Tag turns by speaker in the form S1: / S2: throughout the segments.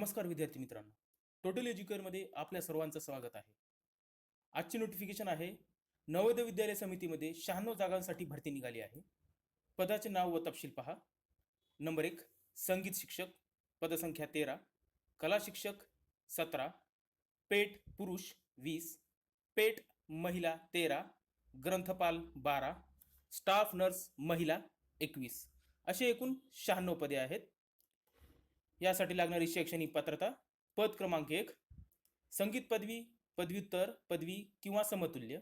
S1: नमस्कार विद्यार्थी मित्रांनो. टोटल एज्युकेअरमध्ये आपल्या सर्वांचं स्वागत आहे. आजची नोटिफिकेशन आहे नवोदय विद्यालय समितीमध्ये शहाण्णव जागांसाठी भरती निघाली आहे. पदाचे नाव व तपशील पहा. नंबर एक संगीत शिक्षक पदसंख्या तेरा कला शिक्षक सतरा पेट पुरुष वीस पेट महिला तेरा ग्रंथपाल बारा स्टाफ नर्स महिला एकवीस. असे एकूण शहाण्णव पदे आहेत. यासाठी लागणारी शैक्षणिक पात्रता पद क्रमांक एक संगीत पदवी पदव्युत्तर पदवी किंवा समतुल्य.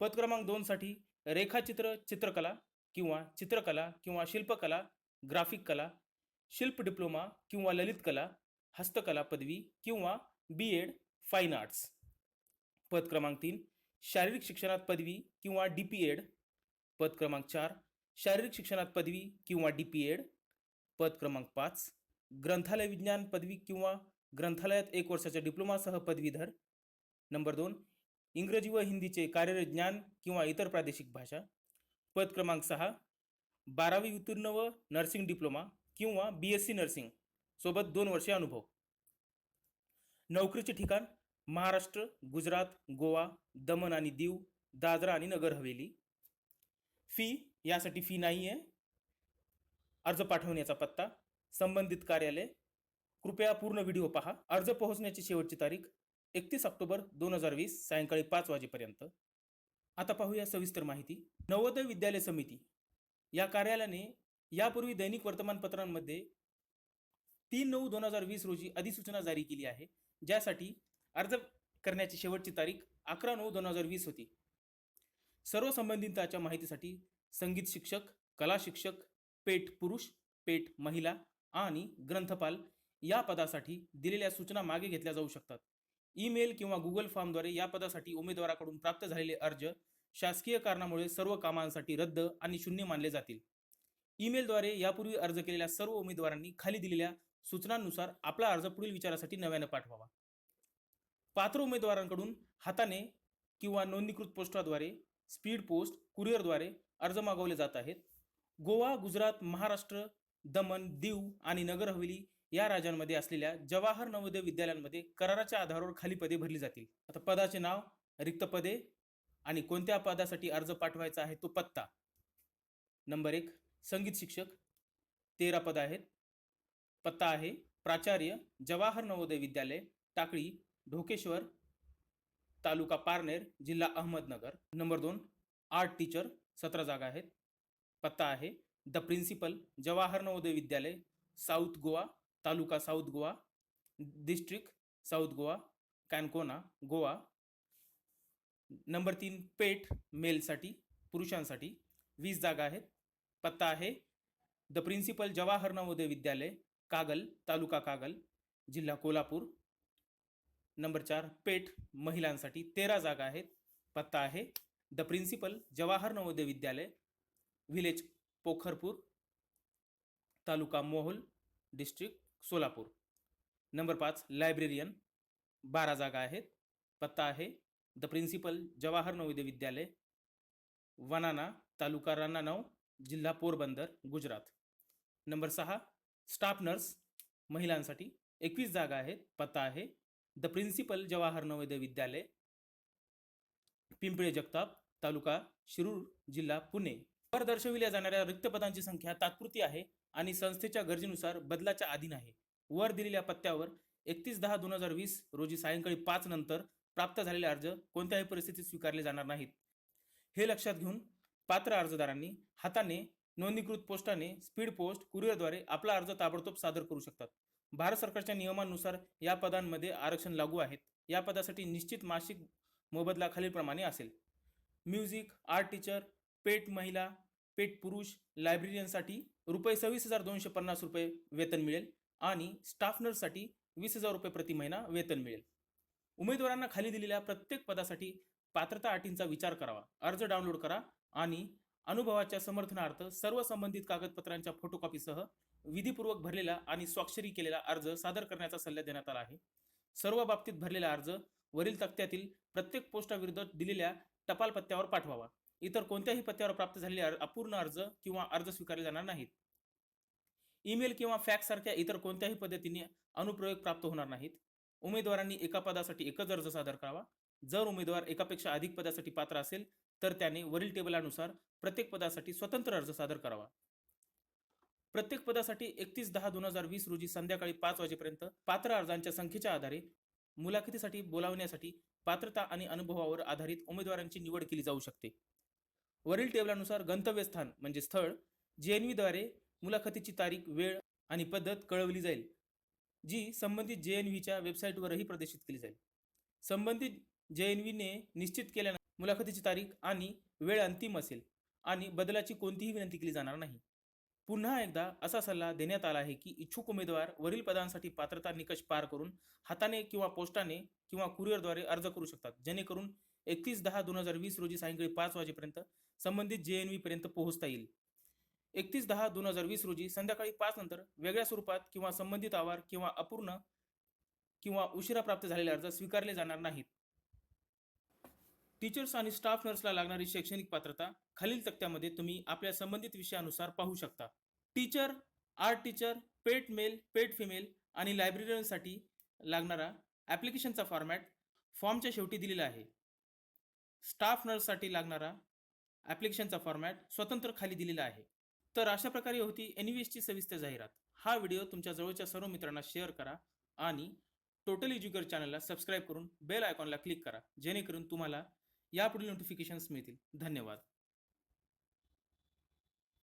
S1: पद क्रमांक दोनसाठी रेखाचित्र चित्रकला किंवा चित्रकला किंवा शिल्पकला ग्राफिक कला शिल्प डिप्लोमा किंवा ललित कला हस्तकला पदवी किंवा बी एड फाईन आर्ट्स पद क्रमांक तीन शारीरिक शिक्षणात पदवी किंवा डी पी एड पद क्रमांक चार शारीरिक शिक्षणात पदवी किंवा डी पी एड पद क्रमांक पाच ग्रंथालय विज्ञान पदवी किंवा ग्रंथालयात एक वर्षाच्या डिप्लोमासह पदवीधर. नंबर दोन इंग्रजी व हिंदीचे कार्यरत ज्ञान किंवा इतर प्रादेशिक भाषा. पद क्रमांक सहा बारावी उत्तीर्ण व नर्सिंग डिप्लोमा किंवा बी एस सी नर्सिंग सोबत दोन वर्षे अनुभव. नोकरीचे ठिकाण महाराष्ट्र गुजरात गोवा दमण आणि दीव दादरा आणि नगर हवेली. फी यासाठी फी नाही आहे अर्ज पाठवण्याचा पत्ता संबंधित कार्यालय. कृपया पूर्ण व्हिडिओ पहा. अर्ज पोहोचण्याची शेवटची तारीख एकतीस ऑक्टोबर दोन हजार वीस सायंकाळी पाच वाजेपर्यंत. आता पाहूया सविस्तर माहिती. नवोदय विद्यालय समिती. या कार्यालयाने यापूर्वी दैनिक वर्तमानपत्रांमध्ये तीन नऊ दोन हजार वीस रोजी अधिसूचना जारी केली आहे. ज्यासाठी अर्ज करण्याची शेवटची तारीख अकरा नऊ दोन हजार वीस होती. सर्व संबंधितांच्या माहितीसाठी संगीत शिक्षक कला शिक्षक पेट पुरुष पेट महिला आणि ग्रंथपाल या पदासाठी दिलेल्या सूचना मागे घेतल्या जाऊ शकतात. ईमेल किंवा गुगल फॉर्मद्वारे या पदासाठी उमेदवाराकडून प्राप्त झालेले अर्ज शासकीय कारणामुळे सर्व कामांसाठी रद्द आणि शून्य मानले जातील. ईमेलद्वारे यापूर्वी अर्ज केलेल्या सर्व उमेदवारांनी खाली दिलेल्या सूचनांनुसार आपला अर्ज पुढील विचारासाठी नव्यानं पाठवावा. पात्र उमेदवारांकडून हाताने किंवा नोंदणीकृत पोस्टाद्वारे स्पीड पोस्ट कुरिअरद्वारे अर्ज मागवले जात आहेत. गोवा गुजरात महाराष्ट्र दमण दीव आणि नगर हवेली या राज्यांमध्ये असलेल्या जवाहर नवोदय विद्यालयांमध्ये कराराच्या आधारावर खाली पदे भरली जातील. आता पदाचे नाव रिक्त पदे आणि कोणत्या पदासाठी अर्ज पाठवायचा आहे तो पत्ता. नंबर एक संगीत शिक्षक. तेरा पद आहेत. पत्ता आहे प्राचार्य जवाहर नवोदय विद्यालय टाकळी ढोकेश्वर तालुका पारनेर जिल्हा अहमदनगर. नंबर दोन आर्ट टीचर सतरा जागा आहेत. पत्ता आहे the principal Jawahar Navodaya Vidyalaya South Goa taluka South Goa district South Goa Canacona Goa. Number तीन पेठ मेलसाठी पुरुषांसाठी. वीस जागा आहेत. पत्ता आहे द प्रिन्सिपल जवाहर नवोदय विद्यालय कागल तालुका कागल जिल्हा कोल्हापूर. नंबर चार पेठ महिलांसाठी तेरा जागा आहेत. पत्ता आहे the principal Jawahar Navodaya Vidyalaya village Pokharpur taluka Mohol district Solapur. Number पाच लायब्रेरियन बारा जागा आहेत. पत्ता आहे द प्रिन्सिपल जवाहर नवोदय विद्यालय वनाना तालुका रानानाव जिल्हा पोरबंदर गुजरात. नंबर सहा स्टाफ नर्स महिलांसाठी एकवीस जागा आहेत. पत्ता आहे द प्रिन्सिपल जवाहर नवोदय विद्यालय पिंपळे जगताप तालुका शिरूर जिल्हा पुणे. वर दर्शविल्या जाणाऱ्या रिक्त पदांची संख्या तात्पुरती आहे आणि संस्थेच्या गरजेनुसार बदलाच्या अधीन आहे. वर दिलेल्या पत्त्यावर एकतीस दहा दोन हजार वीस रोजी सायंकाळी पाच नंतर प्राप्त झालेले अर्ज कोणत्याही परिस्थितीत स्वीकारले जाणार नाहीत. हे लक्षात घेऊन पात्र अर्जदारांनी हाताने नोंदणीकृत पोस्टाने स्पीड पोस्ट कुरिअरद्वारे आपला अर्ज ताबडतोब सादर करू शकतात. भारत सरकारच्या नियमानुसार या पदांमध्ये आरक्षण लागू आहेत. या पदासाठी निश्चित मासिक मोबदला खालीलप्रमाणे असेल. म्युझिक आर्ट टीचर पेट महिला पेट पुरुष लायब्रेरियनसाठी रुपये सव्वीस हजार दोनशे पन्नास रुपये वेतन मिळेल आणि स्टाफ नर्ससाठी वीस हजार रुपये प्रति महिना वेतन मिळेल. उमेदवारांना खाली दिलेल्या प्रत्येक पदासाठी पात्रता अटींचा विचार करावा अर्ज डाउनलोड करा आणि अनुभवाच्या समर्थनार्थ सर्व संबंधित कागदपत्रांच्या फोटोकॉपीसह विधीपूर्वक भरलेला आणि स्वाक्षरी केलेला अर्ज सादर करण्याचा सल्ला देण्यात आला आहे. सर्व बाबतीत भरलेला अर्ज वरील तक्त्यातील प्रत्येक पोस्टाविरुद्ध दिलेल्या टपाल पत्त्यावर पाठवावा. इतर कोणत्याही पत्त्यावर प्राप्त झालेले अपूर्ण अर्ज किंवा अर्ज स्वीकारले जाणार नाहीत. ईमेल किंवा फॅक्स सारख्या इतर कोणत्याही पद्धतीने अनुप्रयोग प्राप्त होणार नाहीत. उमेदवारांनी एका पदासाठी एकच अर्ज सादर करावा. जर उमेदवार एकापेक्षा अधिक पदासाठी पात्र असेल तर त्याने वरील टेबलानुसार प्रत्येक पदासाठी स्वतंत्र अर्ज सादर करावा. प्रत्येक पदासाठी एकतीस दहा दोन हजार वीस रोजी संध्याकाळी पाच वाजेपर्यंत पात्र अर्जांच्या संख्येच्या आधारे मुलाखतीसाठी बोलावण्यासाठी पात्रता आणि अनुभवावर आधारित उमेदवारांची निवड केली जाऊ शकते. वरील टेबलानुसार गंतव्यस्थान म्हणजे स्थळ जे द्वारे मुलाखतीची तारीख वेळ आणि पद्धत कळवली जाईल जी संबंधित जे एन व्हीच्या वेबसाईटवरही प्रदर्शित केली जाईल. संबंधित जे एन व्हीने निश्चित केल्यानं मुलाखतीची तारीख आणि वेळ अंतिम असेल आणि बदलाची कोणतीही विनंती केली जाणार नाही. पुन्हा एकदा असा सल्ला देण्यात आला आहे की इच्छुक उमेदवार वरील पदांसाठी पात्रता निकष पार करून हाताने किंवा पोस्टाने किंवा कुरिअरद्वारे अर्ज करू शकतात जेणेकरून एकतीस दहा दोन हजार वीस रोजी सायंकाळी पाच वाजेपर्यंत संबंधित जे एन व्ही पर्यंत पोहोचता येईल. एकतीस दहा दोन हजार वीस रोजी संध्याकाळी पाच नंतर वेगळ्या स्वरूपात किंवा संबंधित आवार किंवा अपूर्ण किंवा उशिरा प्राप्त झालेले अर्ज स्वीकारले जाणार नाहीत. टीचर्स आणि स्टाफ नर्सला लागणारी शैक्षणिक पात्रता खालील तक्त्यामध्ये तुम्ही आपल्या संबंधित विषयानुसार पाहू शकता. Teacher art teacher PET male PET female आणि लायब्ररीसाठी लागणारा ॲप्लिकेशनचा फॉर्मॅट फॉर्मच्या शेवटी दिलेला आहे. स्टाफ नर्ससाठी लागणारा ॲप्लिकेशनचा फॉर्मॅट स्वतंत्र खाली दिलेला आहे. तर अशा प्रकारे होती एन व्ही एसची सविस्तर जाहिरात. हा व्हिडिओ तुमच्या जवळच्या सर्व मित्रांना शेअर करा आणि टोटल एज्युकर चॅनलला सबस्क्राईब करून बेल आयकॉनला क्लिक करा जेणेकरून तुम्हाला यापुढील नोटिफिकेशन्स मिळतील. धन्यवाद.